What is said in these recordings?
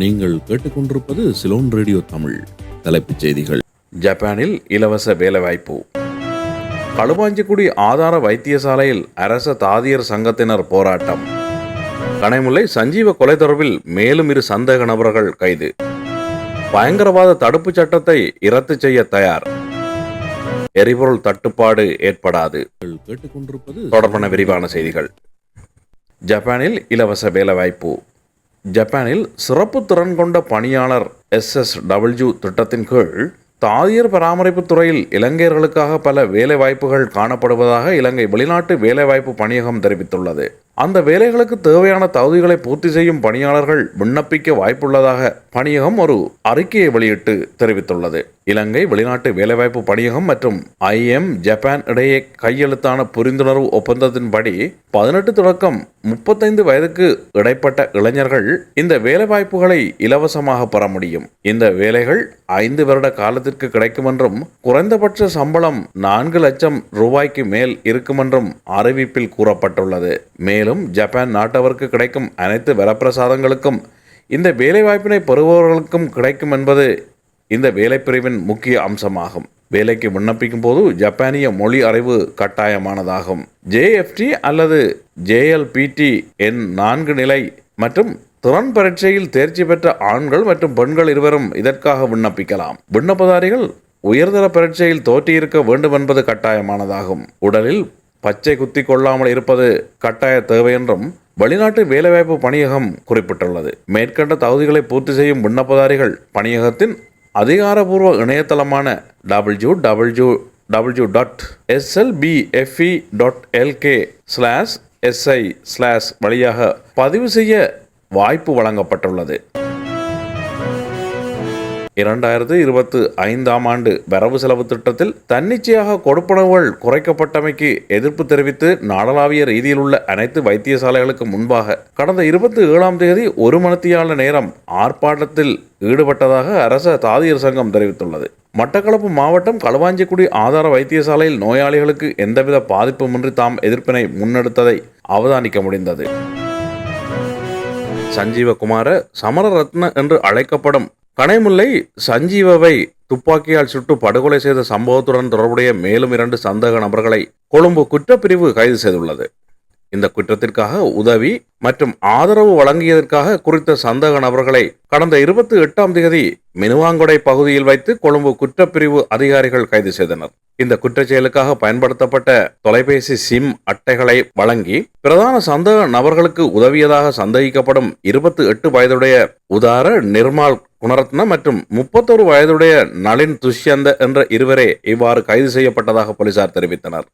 நீங்கள் கேட்டுக்கொண்டிருப்பது சிலோன் ரேடியோ தமிழ் தலைப்புச் செய்திகள். ஜப்பானில் இலவச வேலைவாய்ப்பு. களுவாஞ்சிக்குடி ஆதார வைத்தியசாலையில் அரச தாதியர் சங்கத்தினர் போராட்டம். கனைமுல்லை சஞ்சீவ கொலை தொடர்பில் மேலும் இரு சந்தேக நபர்கள் கைது. பயங்கரவாத தடுப்புச் சட்டத்தை இரத்து செய்ய தயார். எரிபொருள் தட்டுப்பாடு ஏற்படாது. தொடர்பான விரிவான செய்திகள். ஜப்பானில் இலவச வேலைவாய்ப்பு. ஜப்பானில் சிறப்பு திறன் கொண்ட பணியாளர் எஸ்எஸ் டபிள்யூ திட்டத்தின் கீழ் தாதியர் பராமரிப்பு துறையில் இலங்கையர்களுக்காக பல வேலைவாய்ப்புகள் காணப்படுவதாக இலங்கை வெளிநாட்டு வேலைவாய்ப்பு பணியகம் தெரிவித்துள்ளது. அந்த வேலைகளுக்கு தேவையான தகுதிகளை பூர்த்தி செய்யும் பணியாளர்கள் விண்ணப்பிக்க வாய்ப்புள்ளதாக பணியகம் ஒரு அறிக்கையை வெளியிட்டு தெரிவித்துள்ளது. இலங்கை வெளிநாட்டு வேலைவாய்ப்பு பணியகம் மற்றும் ஐஎம் ஜப்பான் இடையே கையெழுத்தான புரிந்துணர்வு ஒப்பந்தத்தின்படி பதினெட்டு தொடக்கம் முப்பத்தைந்து வயதுக்கு இடைப்பட்ட இளைஞர்கள் இந்த வேலைவாய்ப்புகளை இலவசமாக பெற முடியும். இந்த வேலைகள் ஐந்து வருட காலத்திற்கு கிடைக்கும் என்றும் குறைந்தபட்ச சம்பளம் நான்கு லட்சம் ரூபாய்க்கு மேல் இருக்கும் என்றும் அறிவிப்பில் கூறப்பட்டுள்ளது. மேலும் ஜப்பான் நாட்டவருக்கு கிடைக்கும் அனைத்து வரப்பிரசாதங்களுக்கும் இந்த வேலைவாய்ப்பினை பெறுபவர்களுக்கும் கிடைக்கும் என்பது இந்த வேலைப்பிரிவின் முக்கிய அம்சமாகும். வேலைக்கு விண்ணப்பிக்கும் போது ஜப்பானிய மொழி அறிவு கட்டாயமானதாகும். ஜேஎஃப்டி அல்லது ஜேஎல்பிடி என் நான்கு நிலை மற்றும் திறன் பரீட்சையில் தேர்ச்சி பெற்ற ஆண்கள் மற்றும் பெண்கள் இருவரும் இதற்காக விண்ணப்பிக்கலாம். விண்ணப்பதாரிகள் உயர்தர பரீட்சையில் தோற்றியிருக்க வேண்டும் என்பது கட்டாயமானதாகும். உடலில் பச்சை குத்தி கொள்ளாமல் இருப்பது கட்டாய தேவை என்றும் வெளிநாட்டு வேலைவாய்ப்பு பணியகம் குறிப்பிட்டுள்ளது. மேற்கண்ட தகுதிகளை பூர்த்தி செய்யும் விண்ணப்பதாரிகள் பணியகத்தின் அதிகாரபூர்வ இணையதளமான W W W dot SLBFE dot LK slash SI slash வழியாக பதிவு செய்ய வாய்ப்பு வழங்கப்பட்டுள்ளது. இரண்டாயிரத்து இருபத்து ஐந்தாம் ஆண்டு வரவு செலவு திட்டத்தில் தன்னிச்சையாக கொடுப்பனவுகள் குறைக்கப்பட்டமைக்கு எதிர்ப்பு தெரிவித்து நாடளாவிய ரீதியில் உள்ள அனைத்து வைத்தியசாலைகளுக்கு முன்பாக கடந்த இருபத்தி ஏழாம் தேதி ஒரு மணித்தியால நேரம் ஆர்ப்பாட்டத்தில் ஈடுபட்டதாக அரச தாதியர் சங்கம் தெரிவித்துள்ளது. மட்டக்களப்பு மாவட்டம் களுவாஞ்சிக்குடி ஆதார வைத்தியசாலையில் நோயாளிகளுக்கு எந்தவித பாதிப்புமின்றி தாம் எதிர்ப்பினை முன்னெடுத்ததை அவதானிக்க முடிந்தது. சஞ்சீவகுமார சமரரத்ன என்று அழைக்கப்படும் கனைமுல்லை சஞ்சீவவை துப்பாக்கியால் சுட்டு படுகொலை செய்த சம்பவத்துடன் தொடர்புடைய மேலும் இரண்டு சந்தேக நபர்களை கொழும்பு குற்றப்பிரிவு கைது செய்துள்ளது. இந்த குற்றத்திற்காக உதவி மற்றும் ஆதரவு வழங்கியதற்காக குறித்த சந்தேக நபர்களை கடந்த இருபத்தி எட்டாம் தேதி மினுவாங்கொடை பகுதியில் வைத்து கொழும்பு குற்றப்பிரிவு அதிகாரிகள் கைது செய்தனர். இந்த குற்றச்செயலுக்காக பயன்படுத்தப்பட்ட தொலைபேசி சிம் அட்டைகளை வழங்கி பிரதான சந்தேக நபர்களுக்கு உதவியதாக சந்தேகிக்கப்படும் இருபத்தி எட்டு வயதுடைய உதார நிர்மால் குணரத்ன மற்றும் முப்பத்தொரு வயதுடைய நளின் துஷ்யந்த என்ற இருவரே இவ்வாறு கைது செய்யப்பட்டதாக போலீசார் தெரிவித்தனர்.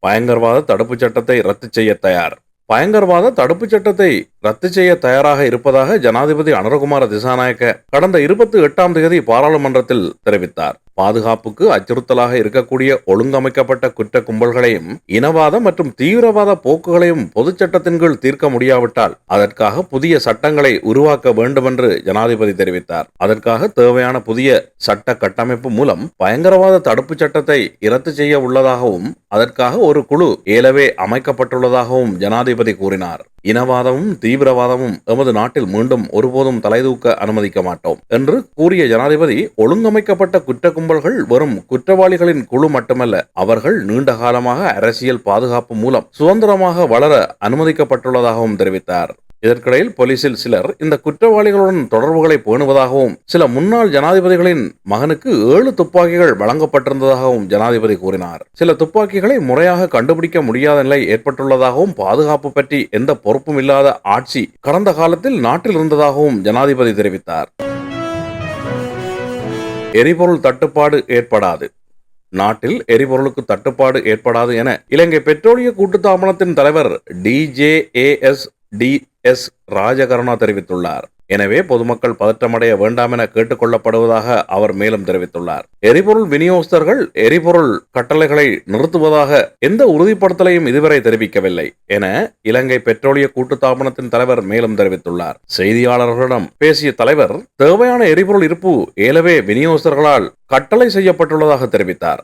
பயங்கரவாத தடுப்புச் சட்டத்தை ரத்து செய்ய தயார். பயங்கரவாத தடுப்புச் சட்டத்தை ரத்து செய்ய தயாராக இருப்பதாக ஜனாதிபதி அனுரகுமார திசாநாயக்க கடந்த இருபத்தி எட்டாம் தேதி பாராளுமன்றத்தில் தெரிவித்தார். பாதுகாப்புக்கு அச்சுறுத்தலாக இருக்கக்கூடிய ஒழுங்கமைக்கப்பட்ட குற்ற கும்பல்களையும் இனவாத மற்றும் தீவிரவாத போக்குகளையும் பொதுச்சட்டத்தின் கீழ் தீர்க்க முடியாவிட்டால் அதற்காக புதிய சட்டங்களை உருவாக்க வேண்டும் என்று ஜனாதிபதி தெரிவித்தார். அதற்காக தேவையான புதிய சட்ட கட்டமைப்பு மூலம் பயங்கரவாத தடுப்பு சட்டத்தை இரத்து செய்ய உள்ளதாகவும் அதற்காக ஒரு குழு ஏலவே அமைக்கப்பட்டுள்ளதாகவும் ஜனாதிபதி கூறினார். இனவாதமும் தீவிரவாதமும் எமது நாட்டில் மீண்டும் ஒருபோதும் தலைதூக்க அனுமதிக்க மாட்டோம் என்று கூறிய ஜனாதிபதி ஒழுங்கமைக்கப்பட்ட குற்ற கும்பல்கள் வெறும் குற்றவாளிகளின் குழு மட்டுமல்ல அவர்கள் நீண்ட காலமாக அரசியல் பாதுகாப்பு மூலம் சுதந்திரமாக வளர அனுமதிக்கப்பட்டுள்ளதாகவும் தெரிவித்தார். இதற்கிடையில் போலீசில் சிலர் இந்த குற்றவாளிகளுடன் தொடர்புகளை பேணுவதாகவும் சில முன்னாள் ஜனாதிபதிகளின் மகனுக்கு ஏழு துப்பாக்கிகள் வழங்கப்பட்டிருந்ததாகவும் ஜனாதிபதி கூறினார். சில துப்பாக்கிகளை முறையாக கண்டுபிடிக்க முடியாத நிலை ஏற்பட்டுள்ளதாகவும் பாதுகாப்பு பற்றி எந்த பொறுப்பும் இல்லாத ஆட்சி கடந்த காலத்தில் நாட்டில் இருந்ததாகவும் ஜனாதிபதி தெரிவித்தார். எரிபொருள் தட்டுப்பாடு ஏற்படாது. நாட்டில் எரிபொருளுக்கு தட்டுப்பாடு ஏற்படாது என இலங்கை பெட்ரோலிய கூட்டுத்தாபனத்தின் தலைவர் டிஜேஏஎஸ் டி எஸ். ராஜகருணா தெரிவித்துள்ளார். எனவே பொதுமக்கள் பதற்றமடைய வேண்டாம் என கேட்டுக்கொள்ளப்படுவதாக அவர் மேலும் தெரிவித்துள்ளார். எரிபொருள் விநியோகஸ்தர்கள் எரிபொருள் கட்டளைகளை நிறுத்துவதாக எந்த உறுதிப்படுத்தலையும் இதுவரை தெரிவிக்கவில்லை என இலங்கை பெட்ரோலிய கூட்டுத்தாபனத்தின் தலைவர் மேலும் தெரிவித்துள்ளார். செய்தியாளர்களிடம் பேசிய தலைவர் தேவையான எரிபொருள் இருப்பு ஏலவே விநியோகஸ்தர்களால் கட்டளை செய்யப்பட்டுள்ளதாக தெரிவித்தார்.